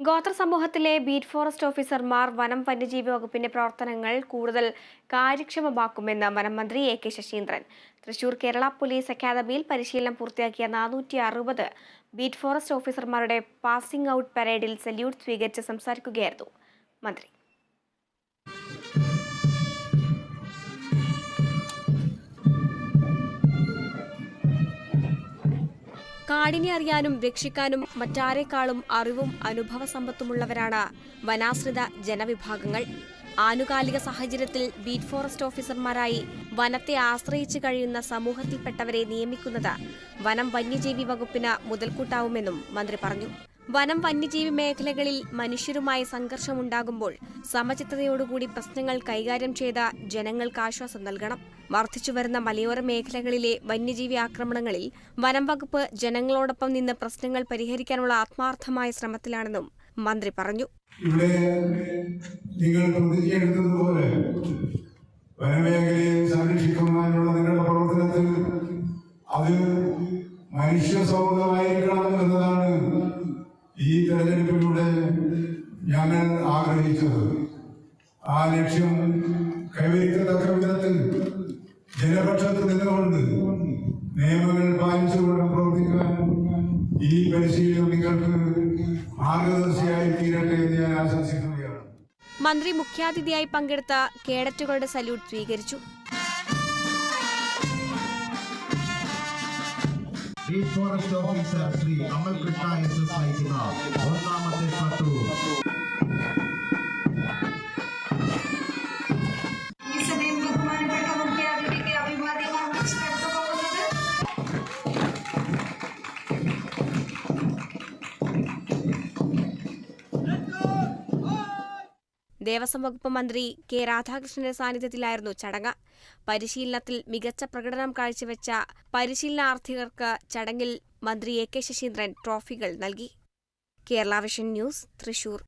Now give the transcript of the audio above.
ഗോത്ര സമൂഹത്തിലെ beat forest ഓഫീസർമാർ വനം വന്യജീവി വകുപ്പിന്റെ പ്രവർത്തനങ്ങൾ കൂടുതൽ കാര്യക്ഷമമാക്കുമെന്ന് വനം മന്ത്രി A K Saseendran. Thrissur Kerala police അക്കാദമിയിൽ പരിശീലനം പൂർത്തിയാക്കിയ നാനൂറ്റി അറുപത് ബീറ്റ് ഫോറസ്റ്റ് ഓഫീസർമാരുടെ പാസിംഗ് ഔട്ട് പരേഡിൽ സല്യൂട്ട് സ്വീകരിച്ച് സംസാരിക്കുകയായിരുന്നു മന്ത്രി. കാടിനെ അറിയാനും രക്ഷിക്കാനും മറ്റാരെക്കാളും അറിവും അനുഭവ സമ്പത്തുമുള്ളവരാണ് വനാശ്രിത ജനവിഭാഗങ്ങൾ. ആനുകാലിക സാഹചര്യത്തിൽ ബീറ്റ് ഫോറസ്റ്റ് ഓഫീസർമാരായി വനത്തെ ആശ്രയിച്ചു കഴിയുന്ന സമൂഹത്തിൽപ്പെട്ടവരെ നിയമിക്കുന്നത് വനം വന്യജീവി വകുപ്പിന് മുതൽക്കൂട്ടാവുമെന്നും മന്ത്രി പറഞ്ഞു. വനം വന്യജീവി മേഖലകളിൽ മനുഷ്യരുമായി സംഘർഷമുണ്ടാകുമ്പോൾ സമചിത്തതയോടുകൂടി പ്രശ്നങ്ങൾ കൈകാര്യം ചെയ്ത ജനങ്ങൾക്ക് ആശ്വാസം നൽകണം. വർദ്ധിച്ചുവരുന്ന മലയോര മേഖലകളിലെ വന്യജീവി ആക്രമണങ്ങളിൽ വനം വകുപ്പ് ജനങ്ങളോടൊപ്പം നിന്ന് പ്രശ്നങ്ങൾ പരിഹരിക്കാനുള്ള ആത്മാർത്ഥമായ ശ്രമത്തിലാണെന്നും മന്ത്രി പറഞ്ഞു. ഇവിടെ നിങ്ങൾ പ്രതിജ്ഞയെടുത്തതുപോലെ വനമേഖലയെ സംരക്ഷിക്കുന്നതിനുള്ള നിങ്ങളുടെ പ്രവർത്തനത്തിൽ അത് മനുഷ്യ സൗഹൃദമായിരിക്കണം. ആഗ്രഹിച്ചത്. ആ ലക്ഷ്യം കൈവരിക്കത്തക്ക വിധത്തിൽ ജനപക്ഷത്ത് നിന്നുകൊണ്ട് നിയമങ്ങൾ പാലിച്ചുകൊണ്ട് പ്രവർത്തിക്കാൻ ഈ പരിശീലനം നിങ്ങൾക്ക് മാർഗദർശിയായി തീരട്ടെ എന്ന് ഞാൻ ആശംസിക്കുകയാണ്. മന്ത്രി മുഖ്യാതിഥിയായി പങ്കെടുത്ത കേഡറ്റുകളുടെ സല്യൂട്ട് സ്വീകരിച്ചു. Forest officer Shri Amal Krishna S S നയിക്കുന്ന ഒന്നാമത്തെ പട്ടു ദേവസ്വം വകുപ്പ് മന്ത്രി കെ രാധാകൃഷ്ണന്റെ സാന്നിധ്യത്തിലായിരുന്നു ചടങ്ങ്. പരിശീലനത്തിൽ മികച്ച പ്രകടനം കാഴ്ചവെച്ച പരിശീലനാർത്ഥികർക്ക് ചടങ്ങിൽ മന്ത്രി എ കെ ശശീന്ദ്രൻ ട്രോഫികൾ നൽകി. Kerala vision news Thrissur.